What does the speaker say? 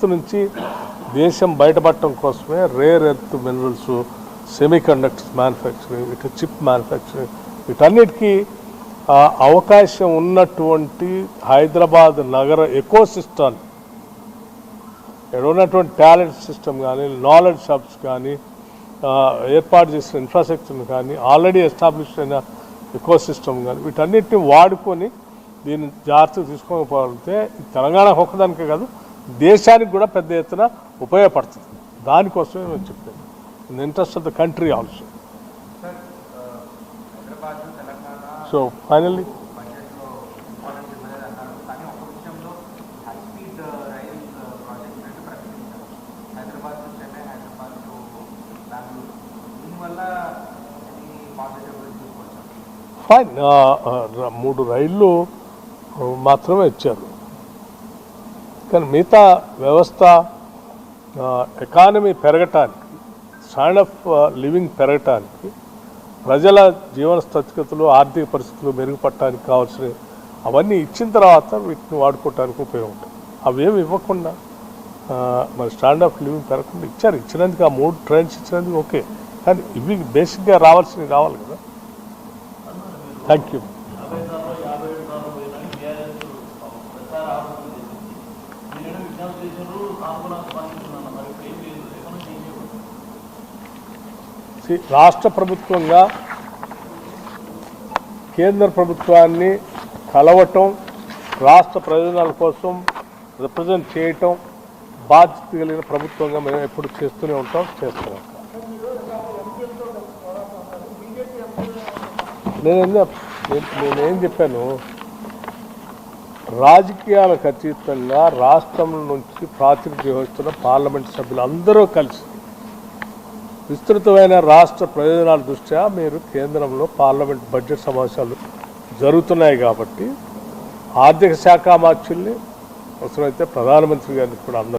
పరిస్థితి నుంచి దేశం బయటపడటం కోసమే rare earth minerals semi conductors manufacturing ఇటు చిప్ మ్యానుఫ్యాక్చరింగ్ వీటన్నిటికీ అవకాశం ఉన్నటువంటి హైదరాబాద్ నగర ఎకో సిస్టమ్ ఇక్కడ ఉన్నటువంటి టాలెంట్ సిస్టమ్ కానీ నాలెడ్జ్ హబ్స్ కానీ ఏర్పాటు చేసిన ఇన్ఫ్రాస్ట్రక్చర్ కానీ ఆల్రెడీ ఎస్టాబ్లిష్ అయిన ఎకో సిస్టమ్ కానీ వీటన్నిటిని వాడుకొని దీన్ని జాగ్రత్తగా తీసుకోకపోతే తెలంగాణ ఒక్కదానికే కాదు దేశానికి కూడా పెద్ద ఎత్తున ఉపయోగపడుతుంది. దానికోసమే నేను చెప్తాను. In interest of the country also so finally fine మూడు రైళ్ళు మాత్రమే ఇచ్చారు. కానీ మిగతా వ్యవస్థ ఎకానమీ పెరగటానికి స్టాండ్ ఆఫ్ లివింగ్ పెరగటానికి ప్రజల జీవన స్థితిగతులు ఆర్థిక పరిస్థితులు మెరుగుపడటానికి కావాల్సిన అవన్నీ ఇచ్చిన తర్వాత వీటిని వాడుకోవటానికి ఉపయోగం ఉంటుంది. అవేమి ఇవ్వకుండా మరి స్టాండ్ ఆఫ్ లివింగ్ పెరగకుండా ఇచ్చారు. ఇచ్చినందుకు ఆ మూడు ట్రైన్స్ ఇచ్చినందుకు ఓకే. కానీ ఇవి బేసిక్గా రావాల్సినవి రావాలి కదా. థ్యాంక్ యూ రాష్ట్ర ప్రభుత్వంగా కేంద్ర ప్రభుత్వాన్ని కలవటం రాష్ట్ర ప్రయోజనాల కోసం రిప్రజెంట్ చేయటం బాధ్యత కలిగిన ప్రభుత్వంగా మేము ఎప్పుడు చేస్తూనే ఉంటాం చేస్తున్నాం ఉంటాం. నేనేం నేను- నేనేం చెప్పాను? రాజకీయాలకు అతీతంగా రాష్ట్రం నుంచి ప్రాతినిధ్యం వహిస్తున్న పార్లమెంట్ సభ్యులు అందరూ కలిసి విస్తృతమైన రాష్ట్ర ప్రయోజనాల దృష్ట్యా మీరు కేంద్రంలో పార్లమెంట్ బడ్జెట్ సమావేశాలు జరుగుతున్నాయి కాబట్టి ఆర్థిక శాఖ మార్చుల్ని అవసరమైతే ప్రధానమంత్రి గారిని కూడా అందరూ